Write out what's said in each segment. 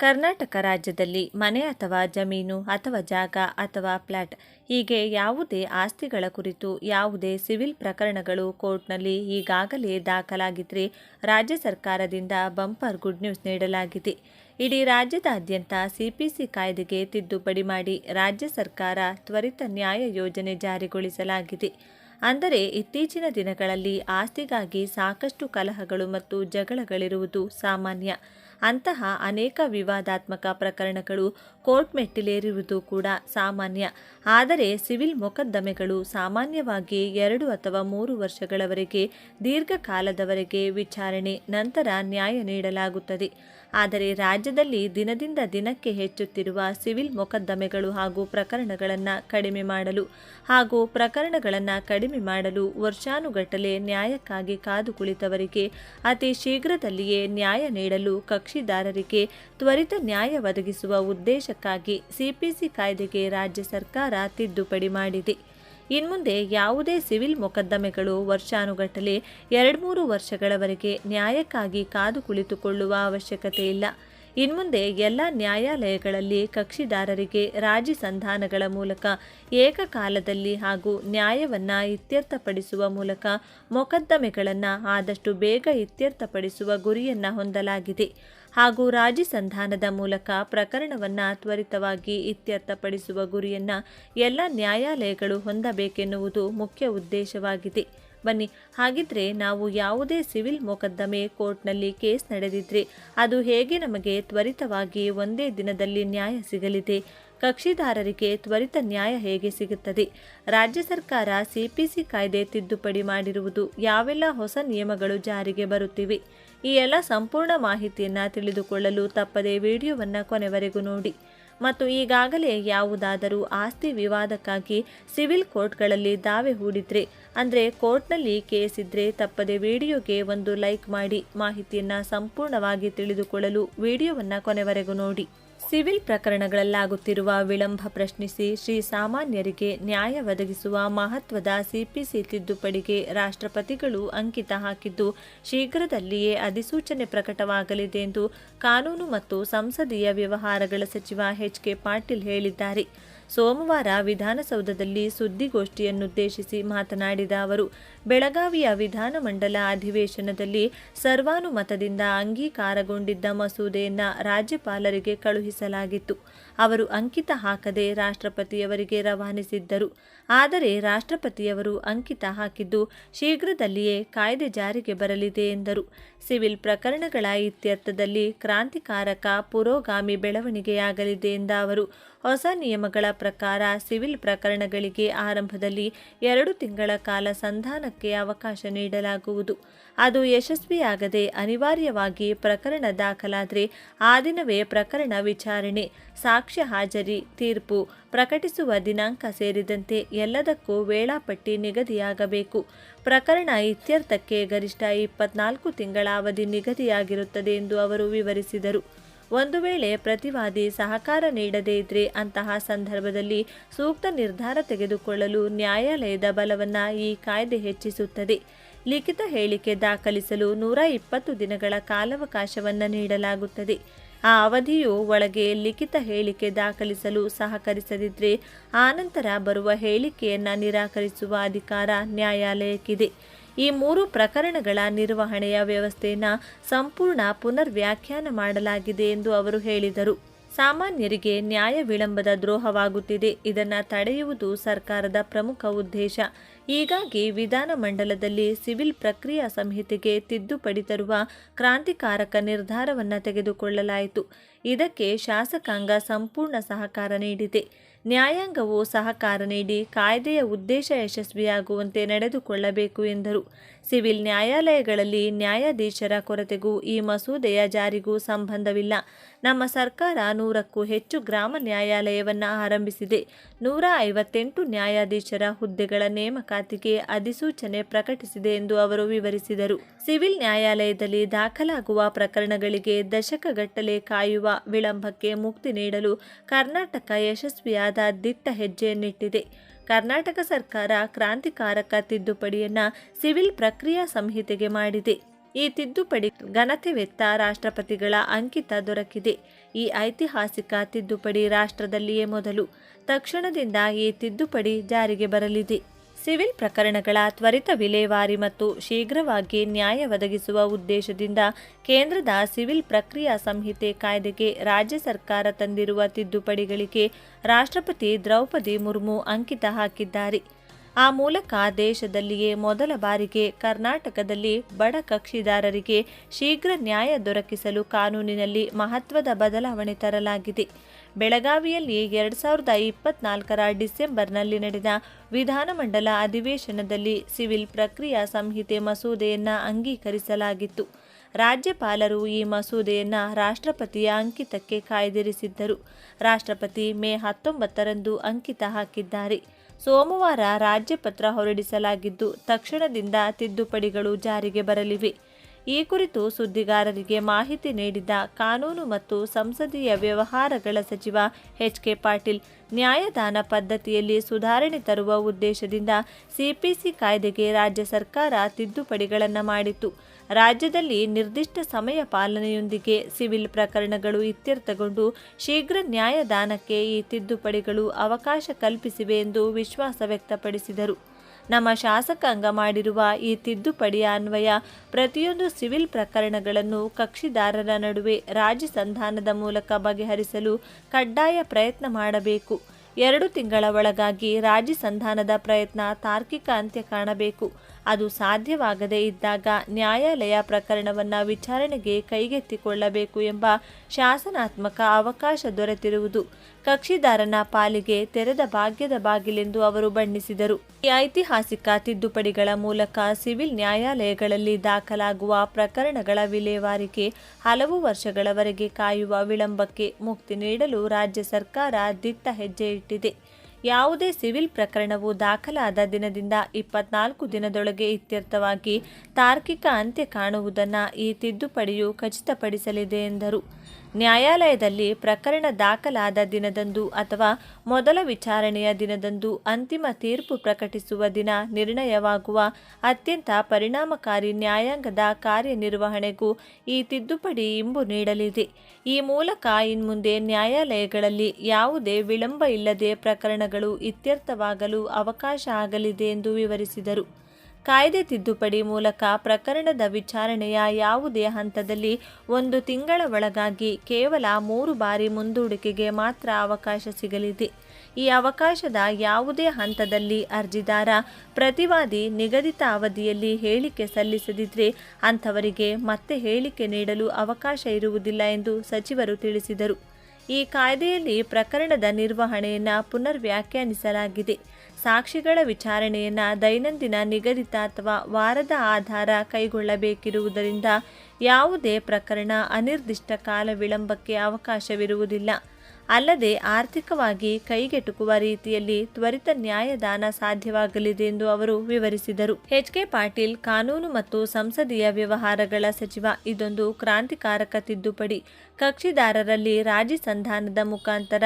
ಕರ್ನಾಟಕ ರಾಜ್ಯದಲ್ಲಿ ಮನೆ ಅಥವಾ ಜಮೀನು ಅಥವಾ ಜಾಗ ಅಥವಾ ಫ್ಲ್ಯಾಟ್ ಹೀಗೆ ಯಾವುದೇ ಆಸ್ತಿಗಳ ಕುರಿತು ಯಾವುದೇ ಸಿವಿಲ್ ಪ್ರಕರಣಗಳು ಕೋರ್ಟ್ನಲ್ಲಿ ಈಗಾಗಲೇ ದಾಖಲಾಗಿದ್ದರೆ ರಾಜ್ಯ ಸರ್ಕಾರದಿಂದ ಬಂಪರ್ ಗುಡ್ ನ್ಯೂಸ್ ನೀಡಲಾಗಿದೆ. ಇಡೀ ರಾಜ್ಯದಾದ್ಯಂತ ಸಿಪಿಸಿ ಕಾಯ್ದೆಗೆ ತಿದ್ದುಪಡಿ ಮಾಡಿ ರಾಜ್ಯ ಸರ್ಕಾರ ತ್ವರಿತ ನ್ಯಾಯ ಯೋಜನೆ ಜಾರಿಗೊಳಿಸಲಾಗಿದೆ. ಅಂದರೆ ಇತ್ತೀಚಿನ ದಿನಗಳಲ್ಲಿ ಆಸ್ತಿಗಾಗಿ ಸಾಕಷ್ಟು ಕಲಹಗಳು ಮತ್ತು ಜಗಳಗಳಿರುವುದು ಸಾಮಾನ್ಯ. ಅಂತಹ ಅನೇಕ ವಿವಾದಾತ್ಮಕ ಪ್ರಕರಣಗಳು ಕೋರ್ಟ್ ಮೆಟ್ಟಿಲೇರುವುದು ಕೂಡ ಸಾಮಾನ್ಯ. ಆದರೆ ಸಿವಿಲ್ ಮೊಕದ್ದಮೆಗಳು ಸಾಮಾನ್ಯವಾಗಿ ಎರಡು ಅಥವಾ ಮೂರು ವರ್ಷಗಳವರೆಗೆ, ದೀರ್ಘಕಾಲದವರೆಗೆ ವಿಚಾರಣೆ ನಂತರ ನ್ಯಾಯ ನೀಡಲಾಗುತ್ತದೆ. ಆದರೆ ರಾಜ್ಯದಲ್ಲಿ ದಿನದಿಂದ ದಿನಕ್ಕೆ ಹೆಚ್ಚುತ್ತಿರುವ ಸಿವಿಲ್ ಮೊಕದ್ದಮೆಗಳು ಹಾಗೂ ಪ್ರಕರಣಗಳನ್ನು ಕಡಿಮೆ ಮಾಡಲು ಹಾಗೂ ಪ್ರಕರಣಗಳನ್ನು ಕಡಿಮೆ ಮಾಡಲು ವರ್ಷಾನುಗಟ್ಟಲೆ ನ್ಯಾಯಕ್ಕಾಗಿ ಕಾದು ಕುಳಿತವರಿಗೆ ಅತಿ ಶೀಘ್ರದಲ್ಲಿಯೇ ನ್ಯಾಯ ನೀಡಲು ಕಕ್ಷಿದಾರರಿಗೆ ತ್ವರಿತ ನ್ಯಾಯ ಒದಗಿಸುವ ಉದ್ದೇಶಕ್ಕಾಗಿ ಸಿಪಿಸಿ ಕಾಯ್ದೆಗೆ ರಾಜ್ಯ ಸರ್ಕಾರ ತಿದ್ದುಪಡಿ ಮಾಡಿದೆ. ಇನ್ಮುಂದೆ ಯಾವುದೇ ಸಿವಿಲ್ ಮೊಕದ್ದಮೆಗಳು ವರ್ಷಾನುಗಟ್ಟಲೆ ಎರಡ್ಮೂರು ವರ್ಷಗಳವರೆಗೆ ನ್ಯಾಯಕ್ಕಾಗಿ ಕಾದು ಕುಳಿತುಕೊಳ್ಳುವ ಅವಶ್ಯಕತೆ ಇಲ್ಲ. ಇನ್ಮುಂದೆ ಎಲ್ಲ ನ್ಯಾಯಾಲಯಗಳಲ್ಲಿ ಕಕ್ಷಿದಾರರಿಗೆ ರಾಜಿ ಸಂಧಾನಗಳ ಮೂಲಕ ಏಕಕಾಲದಲ್ಲಿ ಹಾಗೂ ನ್ಯಾಯವನ್ನು ಇತ್ಯರ್ಥಪಡಿಸುವ ಮೂಲಕ ಮೊಕದ್ದಮೆಗಳನ್ನು ಆದಷ್ಟು ಬೇಗ ಇತ್ಯರ್ಥಪಡಿಸುವ ಗುರಿಯನ್ನು ಹೊಂದಲಾಗಿದೆ. ಹಾಗೂ ರಾಜಿ ಸಂಧಾನದ ಮೂಲಕ ಪ್ರಕರಣವನ್ನು ತ್ವರಿತವಾಗಿ ಇತ್ಯರ್ಥಪಡಿಸುವ ಗುರಿಯನ್ನು ಎಲ್ಲ ನ್ಯಾಯಾಲಯಗಳು ಹೊಂದಬೇಕೆನ್ನುವುದು ಮುಖ್ಯ ಉದ್ದೇಶವಾಗಿದೆ. ಬನ್ನಿ, ಹಾಗಿದ್ರೆ ನಾವು ಯಾವುದೇ ಸಿವಿಲ್ ಮೊಕದ್ದಮೆ ಕೋರ್ಟ್ನಲ್ಲಿ ಕೇಸ್ ನಡೆದಿದ್ರೆ ಅದು ಹೇಗೆ ನಮಗೆ ತ್ವರಿತವಾಗಿ ಒಂದೇ ದಿನದಲ್ಲಿ ನ್ಯಾಯ ಸಿಗಲಿದೆ? ಕಕ್ಷಿದಾರರಿಗೆ ತ್ವರಿತ ನ್ಯಾಯ ಹೇಗೆ ಸಿಗುತ್ತದೆ? ರಾಜ್ಯ ಸರ್ಕಾರ ಸಿಪಿಸಿ ಕಾಯ್ದೆ ತಿದ್ದುಪಡಿ ಮಾಡಿರುವುದು ಯಾವೆಲ್ಲ ಹೊಸ ನಿಯಮಗಳು ಜಾರಿಗೆ ಬರುತ್ತಿವೆ? ಈ ಎಲ್ಲ ಸಂಪೂರ್ಣ ಮಾಹಿತಿಯನ್ನು ತಿಳಿದುಕೊಳ್ಳಲು ತಪ್ಪದೆ ವಿಡಿಯೋವನ್ನು ಕೊನೆವರೆಗೂ ನೋಡಿ. ಮತ್ತು ಈಗಾಗಲೇ ಯಾವುದಾದರೂ ಆಸ್ತಿ ವಿವಾದಕ್ಕಾಗಿ ಸಿವಿಲ್ ಕೋರ್ಟ್ಗಳಲ್ಲಿ ದಾವೆ ಹೂಡಿದ್ರೆ, ಅಂದರೆ ಕೋರ್ಟ್ನಲ್ಲಿ ಕೇಸ್ ಇದ್ರೆ ತಪ್ಪದೆ ವಿಡಿಯೋಗೆ ಒಂದು ಲೈಕ್ ಮಾಡಿ ಮಾಹಿತಿಯನ್ನು ಸಂಪೂರ್ಣವಾಗಿ ತಿಳಿದುಕೊಳ್ಳಲು ವಿಡಿಯೋವನ್ನು ಕೊನೆವರೆಗೂ ನೋಡಿ. ಸಿವಿಲ್ ಪ್ರಕರಣಗಳಲ್ಲಾಗುತ್ತಿರುವ ವಿಳಂಬ ಪ್ರಶ್ನಿಸಿ ಶ್ರೀ ಸಾಮಾನ್ಯರಿಗೆ ನ್ಯಾಯ ಒದಗಿಸುವ ಮಹತ್ವದ ಸಿಪಿಸಿ ತಿದ್ದುಪಡಿಗೆ ರಾಷ್ಟ್ರಪತಿಗಳು ಅಂಕಿತ ಹಾಕಿದ್ದು, ಶೀಘ್ರದಲ್ಲಿಯೇ ಅಧಿಸೂಚನೆ ಪ್ರಕಟವಾಗಲಿದೆ ಎಂದು ಕಾನೂನು ಮತ್ತು ಸಂಸದೀಯ ವ್ಯವಹಾರಗಳ ಸಚಿವ ಎಚ್ ಕೆ ಪಾಟೀಲ್ ಹೇಳಿದ್ದಾರೆ. ಸೋಮವಾರ ವಿಧಾನಸೌಧದಲ್ಲಿ ಸುದ್ದಿಗೋಷ್ಠಿಯನ್ನುದ್ದೇಶಿಸಿ ಮಾತನಾಡಿದ ಅವರು ಬೆಳಗಾವಿಯ ವಿಧಾನಮಂಡಲ ಅಧಿವೇಶನದಲ್ಲಿ ಸರ್ವಾನುಮತದಿಂದ ಅಂಗೀಕಾರಗೊಂಡಿದ್ದ ಮಸೂದೆಯನ್ನು ರಾಜ್ಯಪಾಲರಿಗೆ ಕಳುಹಿಸಲಾಗಿತ್ತು. ಅವರು ಅಂಕಿತ ಹಾಕದೆ ರಾಷ್ಟ್ರಪತಿಯವರಿಗೆ ರವಾನಿಸಿದ್ದರು. ಆದರೆ ರಾಷ್ಟ್ರಪತಿಯವರು ಅಂಕಿತ ಹಾಕಿದ್ದು ಶೀಘ್ರದಲ್ಲಿಯೇ ಕಾಯ್ದೆ ಜಾರಿಗೆ ಬರಲಿದೆ ಎಂದರು. ಸಿವಿಲ್ ಪ್ರಕರಣಗಳ ಇತ್ಯರ್ಥದಲ್ಲಿ ಕ್ರಾಂತಿಕಾರಕ ಪುರೋಗಾಮಿ ಬೆಳವಣಿಗೆಯಾಗಲಿದೆ ಎಂದ ಅವರು, ಹೊಸ ನಿಯಮಗಳ ಪ್ರಕಾರ ಸಿವಿಲ್ ಪ್ರಕರಣಗಳಿಗೆ ಆರಂಭದಲ್ಲಿ ಎರಡು ತಿಂಗಳ ಕಾಲ ಸಂಧಾನಕ್ಕೆ ಅವಕಾಶ ನೀಡಲಾಗುವುದು. ಅದು ಯಶಸ್ವಿಯಾಗದೆ ಅನಿವಾರ್ಯವಾಗಿ ಪ್ರಕರಣ ದಾಖಲಾದರೆ ಆ ದಿನವೇ ಪ್ರಕರಣ ವಿಚಾರಣೆ. ಸಾಕ್ಷ್ಯ ಹಾಜರಿ, ತೀರ್ಪು ಪ್ರಕಟಿಸುವ ದಿನಾಂಕ ಸೇರಿದಂತೆ ಎಲ್ಲದಕ್ಕೂ ವೇಳಾಪಟ್ಟಿ ನಿಗದಿಯಾಗಬೇಕು. ಪ್ರಕರಣ ಇತ್ಯರ್ಥಕ್ಕೆ ಗರಿಷ್ಠ ಇಪ್ಪತ್ನಾಲ್ಕು ತಿಂಗಳ ಅವಧಿ ನಿಗದಿಯಾಗಿರುತ್ತದೆ ಎಂದು ಅವರು ವಿವರಿಸಿದರು. ಒಂದು ವೇಳೆ ಪ್ರತಿವಾದಿ ಸಹಕಾರ ನೀಡದೇ ಇದ್ರೆ ಅಂತಹ ಸಂದರ್ಭದಲ್ಲಿ ಸೂಕ್ತ ನಿರ್ಧಾರ ತೆಗೆದುಕೊಳ್ಳಲು ನ್ಯಾಯಾಲಯದ ಬಲವನ್ನು ಈ ಕಾಯ್ದೆ ಹೆಚ್ಚಿಸುತ್ತದೆ. ಲಿಖಿತ ಹೇಳಿಕೆ ದಾಖಲಿಸಲು ನೂರ ಇಪ್ಪತ್ತು ದಿನಗಳ ಕಾಲಾವಕಾಶವನ್ನು ನೀಡಲಾಗುತ್ತದೆ. ಆ ಅವಧಿಯು ಒಳಗೆ ಲಿಖಿತ ಹೇಳಿಕೆ ದಾಖಲಿಸಲು ಸಹಕರಿಸದಿದ್ದರೆ ಆನಂತರ ಬರುವ ಹೇಳಿಕೆಯನ್ನು ನಿರಾಕರಿಸುವ ಅಧಿಕಾರ ನ್ಯಾಯಾಲಯಕ್ಕಿದೆ. ಈ ಮೂರು ಪ್ರಕರಣಗಳ ನಿರ್ವಹಣೆಯ ವ್ಯವಸ್ಥೆಯನ್ನು ಸಂಪೂರ್ಣ ಪುನರ್ ವ್ಯಾಖ್ಯಾನ ಮಾಡಲಾಗಿದೆ ಎಂದು ಅವರು ಹೇಳಿದರು. ಸಾಮಾನ್ಯರಿಗೆ ನ್ಯಾಯ ವಿಳಂಬದ ದ್ರೋಹವಾಗುತ್ತಿದೆ. ಇದನ್ನು ತಡೆಯುವುದು ಸರ್ಕಾರದ ಪ್ರಮುಖ ಉದ್ದೇಶ. ಹೀಗಾಗಿ ವಿಧಾನಮಂಡಲದಲ್ಲಿ ಸಿವಿಲ್ ಪ್ರಕ್ರಿಯಾ ಸಂಹಿತೆಗೆ ತಿದ್ದುಪಡಿ ತರುವ ಕ್ರಾಂತಿಕಾರಕ ನಿರ್ಧಾರವನ್ನು ತೆಗೆದುಕೊಳ್ಳಲಾಯಿತು. ಇದಕ್ಕೆ ಶಾಸಕಾಂಗ ಸಂಪೂರ್ಣ ಸಹಕಾರ ನೀಡಿದೆ. ನ್ಯಾಯಾಂಗವು ಸಹಕಾರ ನೀಡಿ ಕಾಯ್ದೆಯ ಉದ್ದೇಶ ಯಶಸ್ವಿಯಾಗುವಂತೆ ನಡೆದುಕೊಳ್ಳಬೇಕು ಎಂದರು. ಸಿವಿಲ್ ನ್ಯಾಯಾಲಯಗಳಲ್ಲಿ ನ್ಯಾಯಾಧೀಶರ ಕೊರತೆಗೂ ಈ ಮಸೂದೆಯ ಜಾರಿಗೂ ಸಂಬಂಧವಿಲ್ಲ. ನಮ್ಮ ಸರ್ಕಾರ ನೂರಕ್ಕೂ ಹೆಚ್ಚು ಗ್ರಾಮ ನ್ಯಾಯಾಲಯವನ್ನು ಆರಂಭಿಸಿದೆ. ನೂರ ಐವತ್ತೆಂಟು ನ್ಯಾಯಾಧೀಶರ ಹುದ್ದೆಗಳ ನೇಮಕಾತಿಗೆ ಅಧಿಸೂಚನೆ ಪ್ರಕಟಿಸಿದೆ ಎಂದು ಅವರು ವಿವರಿಸಿದರು. ಸಿವಿಲ್ ನ್ಯಾಯಾಲಯದಲ್ಲಿ ದಾಖಲಾಗುವ ಪ್ರಕರಣಗಳಿಗೆ ದಶಕಗಟ್ಟಲೆ ಕಾಯುವ ವಿಳಂಬಕ್ಕೆ ಮುಕ್ತಿ ನೀಡಲು ಕರ್ನಾಟಕ ಯಶಸ್ವಿಯಾದ ದಿಟ್ಟ ಹೆಜ್ಜೆಯನ್ನಿಟ್ಟಿದೆ. ಕರ್ನಾಟಕ ಸರ್ಕಾರ ಕ್ರಾಂತಿಕಾರಕ ತಿದ್ದುಪಡಿಯನ್ನು ಸಿವಿಲ್ ಪ್ರಕ್ರಿಯಾ ಸಂಹಿತೆಗೆ ಮಾಡಿದೆ. ಈ ತಿದ್ದುಪಡಿ ಘನತೆವೆತ್ತ ರಾಷ್ಟ್ರಪತಿಗಳ ಅಂಕಿತ ದೊರಕಿದೆ. ಈ ಐತಿಹಾಸಿಕ ತಿದ್ದುಪಡಿ ರಾಷ್ಟ್ರದಲ್ಲಿಯೇ ಮೊದಲು. ತಕ್ಷಣದಿಂದ ಈ ತಿದ್ದುಪಡಿ ಜಾರಿಗೆ ಬರಲಿದೆ. ಸಿವಿಲ್ ಪ್ರಕರಣಗಳ ತ್ವರಿತ ವಿಲೇವಾರಿ ಮತ್ತು ಶೀಘ್ರವಾಗಿ ನ್ಯಾಯ ಒದಗಿಸುವ ಉದ್ದೇಶದಿಂದ ಕೇಂದ್ರದ ಸಿವಿಲ್ ಪ್ರಕ್ರಿಯಾ ಸಂಹಿತೆ ಕಾಯ್ದೆಗೆ ರಾಜ್ಯ ಸರ್ಕಾರ ತಂದಿರುವ ತಿದ್ದುಪಡಿಗಳಿಗೆ ರಾಷ್ಟ್ರಪತಿ ದ್ರೌಪದಿ ಮುರ್ಮು ಅಂಕಿತ ಹಾಕಿದ್ದಾರೆ. ಆ ಮೂಲಕ ದೇಶದಲ್ಲಿಯೇ ಮೊದಲ ಬಾರಿಗೆ ಕರ್ನಾಟಕದಲ್ಲಿ ಬಡ ಕಕ್ಷಿದಾರರಿಗೆ ಶೀಘ್ರ ನ್ಯಾಯ ದೊರಕಿಸಲು ಕಾನೂನಿನಲ್ಲಿ ಮಹತ್ವದ ಬದಲಾವಣೆ ತರಲಾಗಿದೆ. ಬೆಳಗಾವಿಯಲ್ಲಿ ಎರಡು ಸಾವಿರದ ಇಪ್ಪತ್ನಾಲ್ಕರ ಡಿಸೆಂಬರ್ನಲ್ಲಿ ನಡೆದ ವಿಧಾನಮಂಡಲ ಅಧಿವೇಶನದಲ್ಲಿ ಸಿವಿಲ್ ಪ್ರಕ್ರಿಯಾ ಸಂಹಿತೆ ಮಸೂದೆಯನ್ನು ಅಂಗೀಕರಿಸಲಾಗಿತ್ತು. ರಾಜ್ಯಪಾಲರು ಈ ಮಸೂದೆಯನ್ನು ರಾಷ್ಟ್ರಪತಿಯ ಅಂಕಿತಕ್ಕೆ ಕಾಯ್ದಿರಿಸಿದ್ದರು. ರಾಷ್ಟ್ರಪತಿ ಮೇ ಹತ್ತೊಂಬತ್ತರಂದು ಅಂಕಿತ ಹಾಕಿದ್ದಾರೆ. ಸೋಮವಾರ ರಾಜ್ಯಪತ್ರ ಹೊರಡಿಸಲಾಗಿದ್ದು ತಕ್ಷಣದಿಂದ ತಿದ್ದುಪಡಿಗಳು ಜಾರಿಗೆ ಬರಲಿವೆ. ಈ ಕುರಿತು ಸುದ್ದಿಗಾರರಿಗೆ ಮಾಹಿತಿ ನೀಡಿದ ಕಾನೂನು ಮತ್ತು ಸಂಸದೀಯ ವ್ಯವಹಾರಗಳ ಸಚಿವ ಎಚ್ ಕೆ ಪಾಟೀಲ್, ನ್ಯಾಯದಾನ ಪದ್ಧತಿಯಲ್ಲಿ ಸುಧಾರಣೆ ತರುವ ಉದ್ದೇಶದಿಂದ ಸಿಪಿಸಿ ಕಾಯ್ದೆಗೆ ರಾಜ್ಯ ಸರ್ಕಾರ ತಿದ್ದುಪಡಿಗಳನ್ನು ಮಾಡಿತ್ತು. ರಾಜ್ಯದಲ್ಲಿ ನಿರ್ದಿಷ್ಟ ಸಮಯ ಪಾಲನೆಯೊಂದಿಗೆ ಸಿವಿಲ್ ಪ್ರಕರಣಗಳು ಇತ್ಯರ್ಥಗೊಂಡು ಶೀಘ್ರ ನ್ಯಾಯದಾನಕ್ಕೆ ಈ ತಿದ್ದುಪಡಿಗಳು ಅವಕಾಶ ಕಲ್ಪಿಸಿವೆ ಎಂದು ವಿಶ್ವಾಸ ವ್ಯಕ್ತಪಡಿಸಿದರು. ನಮ್ಮ ಶಾಸಕಾಂಗ ಮಾಡಿರುವ ಈ ತಿದ್ದುಪಡಿಯ ಅನ್ವಯ ಪ್ರತಿಯೊಂದು ಸಿವಿಲ್ ಪ್ರಕರಣಗಳನ್ನು ಕಕ್ಷಿದಾರರ ನಡುವೆ ರಾಜಿ ಸಂಧಾನದ ಮೂಲಕ ಬಗೆಹರಿಸಲು ಕಡ್ಡಾಯ ಪ್ರಯತ್ನ ಮಾಡಬೇಕು. ಎರಡು ತಿಂಗಳ ಒಳಗಾಗಿ ರಾಜಿ ಸಂಧಾನದ ಪ್ರಯತ್ನ ತಾರ್ಕಿಕ ಅಂತ್ಯ ಕಾಣಬೇಕು. ಅದು ಸಾಧ್ಯವಾಗದೇ ಇದ್ದಾಗ ನ್ಯಾಯಾಲಯ ಪ್ರಕರಣವನ್ನು ವಿಚಾರಣೆಗೆ ಕೈಗೆತ್ತಿಕೊಳ್ಳಬೇಕು ಎಂಬ ಶಾಸನಾತ್ಮಕ ಅವಕಾಶ ದೊರೆತಿರುವುದು ಕಕ್ಷಿದಾರನ ಪಾಲಿಗೆ ತೆರೆದ ಭಾಗ್ಯದ ಬಾಗಿಲೆಂದು ಅವರು ಬಣ್ಣಿಸಿದರು. ಈ ಐತಿಹಾಸಿಕ ತಿದ್ದುಪಡಿಗಳ ಮೂಲಕ ಸಿವಿಲ್ ನ್ಯಾಯಾಲಯಗಳಲ್ಲಿ ದಾಖಲಾಗುವ ಪ್ರಕರಣಗಳ ವಿಲೇವಾರಿಗೆ ಹಲವು ವರ್ಷಗಳವರೆಗೆ ಕಾಯುವ ವಿಳಂಬಕ್ಕೆ ಮುಕ್ತಿ ನೀಡಲು ರಾಜ್ಯ ಸರ್ಕಾರ ದಿಟ್ಟ ಹೆಜ್ಜೆ ಇಟ್ಟಿದೆ. ಯಾವುದೇ ಸಿವಿಲ್ ಪ್ರಕರಣವು ದಾಖಲಾದ ದಿನದಿಂದ ಇಪ್ಪತ್ನಾಲ್ಕು ದಿನದೊಳಗೆ ಇತ್ಯರ್ಥವಾಗಿ ತಾರ್ಕಿಕ ಅಂತ್ಯ ಕಾಣುವುದನ್ನು ಈ ತಿದ್ದುಪಡಿಯು ಖಚಿತಪಡಿಸಲಿದೆ ಎಂದರು. ನ್ಯಾಯಾಲಯದಲ್ಲಿ ಪ್ರಕರಣ ದಾಖಲಾದ ದಿನದಂದು ಅಥವಾ ಮೊದಲ ವಿಚಾರಣೆಯ ದಿನದಂದು ಅಂತಿಮ ತೀರ್ಪು ಪ್ರಕಟಿಸುವ ದಿನ ನಿರ್ಣಯವಾಗುವ ಅತ್ಯಂತ ಪರಿಣಾಮಕಾರಿ ನ್ಯಾಯಾಂಗದ ಕಾರ್ಯನಿರ್ವಹಣೆಗೂ ಈ ತಿದ್ದುಪಡಿ ಇಂಬು ನೀಡಲಿದೆ. ಈ ಮೂಲಕ ಇನ್ಮುಂದೆ ನ್ಯಾಯಾಲಯಗಳಲ್ಲಿ ಯಾವುದೇ ವಿಳಂಬ ಇಲ್ಲದೆ ಪ್ರಕರಣಗಳು ಇತ್ಯರ್ಥವಾಗಲು ಅವಕಾಶ ಆಗಲಿದೆ ಎಂದು ವಿವರಿಸಿದರು. ಕಾಯ್ದೆ ತಿದ್ದುಪಡಿ ಮೂಲಕ ಪ್ರಕರಣದ ವಿಚಾರಣೆಯ ಯಾವುದೇ ಹಂತದಲ್ಲಿ ಒಂದು ತಿಂಗಳ ಒಳಗಾಗಿ ಕೇವಲ ಮೂರು ಬಾರಿ ಮುಂದೂಡಿಕೆಗೆ ಮಾತ್ರ ಅವಕಾಶ ಸಿಗಲಿದೆ. ಈ ಅವಕಾಶದ ಯಾವುದೇ ಹಂತದಲ್ಲಿ ಅರ್ಜಿದಾರ ಪ್ರತಿವಾದಿ ನಿಗದಿತ ಅವಧಿಯಲ್ಲಿ ಹೇಳಿಕೆ ಸಲ್ಲಿಸದಿದ್ದರೆ ಅಂಥವರಿಗೆ ಮತ್ತೆ ಹೇಳಿಕೆ ನೀಡಲು ಅವಕಾಶ ಇರುವುದಿಲ್ಲ ಎಂದು ಸಚಿವರು ತಿಳಿಸಿದರು. ಈ ಕಾಯ್ದೆಯಲ್ಲಿ ಪ್ರಕರಣದ ನಿರ್ವಹಣೆಯನ್ನು ಪುನರ್ ವ್ಯಾಖ್ಯಾನಿಸಲಾಗಿದೆ ಸಾಕ್ಷಿಗಳ ವಿಚಾರಣೆಯನ್ನು ದೈನಂದಿನ ನಿಗದಿತ ಅಥವಾ ವಾರದ ಆಧಾರ ಕೈಗೊಳ್ಳಬೇಕಿರುವುದರಿಂದ ಯಾವುದೇ ಪ್ರಕರಣ ಅನಿರ್ದಿಷ್ಟ ಕಾಲ ವಿಳಂಬಕ್ಕೆ ಅವಕಾಶವಿರುವುದಿಲ್ಲ. ಅಲ್ಲದೆ ಆರ್ಥಿಕವಾಗಿ ಕೈಗೆಟುಕುವ ರೀತಿಯಲ್ಲಿ ತ್ವರಿತ ನ್ಯಾಯದಾನ ಸಾಧ್ಯವಾಗಲಿದೆ ಎಂದು ಅವರು ವಿವರಿಸಿದರು. ಎಚ್ ಕೆ ಪಾಟೀಲ್, ಕಾನೂನು ಮತ್ತು ಸಂಸದೀಯ ವ್ಯವಹಾರಗಳ ಸಚಿವ, ಇದೊಂದು ಕ್ರಾಂತಿಕಾರಕ ತಿದ್ದುಪಡಿ. ಕಕ್ಷಿದಾರರಲ್ಲಿ ರಾಜಿ ಸಂಧಾನದ ಮುಖಾಂತರ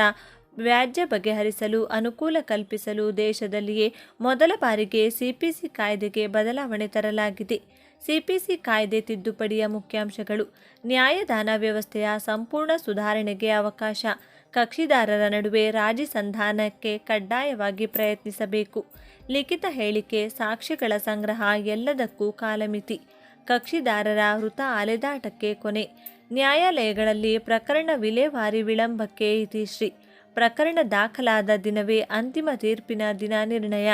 ವ್ಯಾಜ್ಯ ಬಗೆಹರಿಸಲು, ಅನುಕೂಲ ಕಲ್ಪಿಸಲು ದೇಶದಲ್ಲಿಯೇ ಮೊದಲ ಬಾರಿಗೆ ಸಿಪಿಸಿ ಕಾಯ್ದೆಗೆ ಬದಲಾವಣೆ ತರಲಾಗಿದೆ. ಸಿಪಿಸಿ ಕಾಯ್ದೆ ತಿದ್ದುಪಡಿಯ ಮುಖ್ಯಾಂಶಗಳು. ನ್ಯಾಯದಾನ ವ್ಯವಸ್ಥೆಯ ಸಂಪೂರ್ಣ ಸುಧಾರಣೆಗೆ ಅವಕಾಶ. ಕಕ್ಷಿದಾರರ ನಡುವೆ ರಾಜಿ ಸಂಧಾನಕ್ಕೆ ಕಡ್ಡಾಯವಾಗಿ ಪ್ರಯತ್ನಿಸಬೇಕು. ಲಿಖಿತ ಹೇಳಿಕೆ ಸಾಕ್ಷಿಗಳ ಸಂಗ್ರಹ ಎಲ್ಲದಕ್ಕೂ ಕಾಲಮಿತಿ. ಕಕ್ಷಿದಾರರ ವೃತ ಅಲೆದಾಟಕ್ಕೆ ಕೊನೆ. ನ್ಯಾಯಾಲಯಗಳಲ್ಲಿ ಪ್ರಕರಣ ವಿಲೇವಾರಿ ವಿಳಂಬಕ್ಕೆ ಇತಿಶ್ರೀ. ಪ್ರಕರಣ ದಾಖಲಾದ ದಿನವೇ ಅಂತಿಮ ತೀರ್ಪಿನ ದಿನ ನಿರ್ಣಯ.